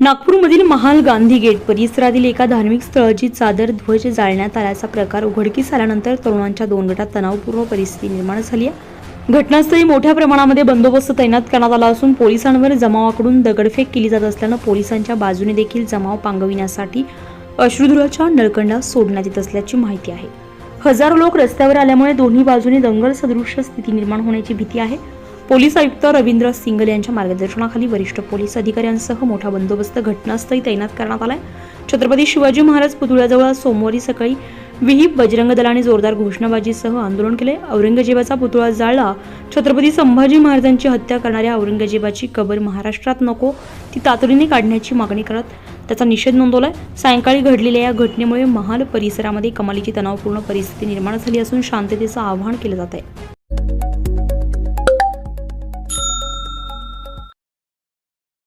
नागपूरमधील महाल गांधी गेट परिसरातील एका धार्मिक स्थळाची चादर ध्वज जाळण्यात आल्याचा प्रकार उघडकीस आल्यानंतर तरुणांच्या दोन गटात तणावपूर्ण परिस्थिती निर्माण झाली आहे. घटनास्थळी मोठ्या प्रमाणामध्ये बंदोबस्त तैनात करण्यात आला असून पोलिसांवर जमावाकडून दगडफेक केली जात असल्यानं पोलिसांच्या बाजूने देखील जमाव पांगविण्यासाठी अश्रुधुराच्या नळकंडा सोडण्यात येत असल्याची माहिती आहे. हजारो लोक रस्त्यावर आल्यामुळे दोन्ही बाजूने दंगल सदृश स्थिती निर्माण होण्याची भीती आहे. पोलीस आयुक्त रवींद्र सिंगल यांच्या मार्गदर्शनाखाली वरिष्ठ पोलीस अधिकाऱ्यांसह मोठा बंदोबस्त घटनास्थळी तैनात करण्यात आलाय. छत्रपती शिवाजी महाराज पुतळ्याजवळ सोमवारी सकाळी विहिप बजरंग दलाने जोरदार घोषणाबाजीसह आंदोलन केले. औरंगजेबाचा पुतळा जाळला. छत्रपती संभाजी महाराजांची हत्या करणाऱ्या औरंगजेबाची कबर महाराष्ट्रात नको ती तातडीने काढण्याची मागणी करत त्याचा निषेध नोंदवलाय. सायंकाळी घडलेल्या या घटनेमुळे महाल परिसरामध्ये कमालीची तणावपूर्ण परिस्थिती निर्माण झाली असून शांततेचं आवाहन केलं जात आहे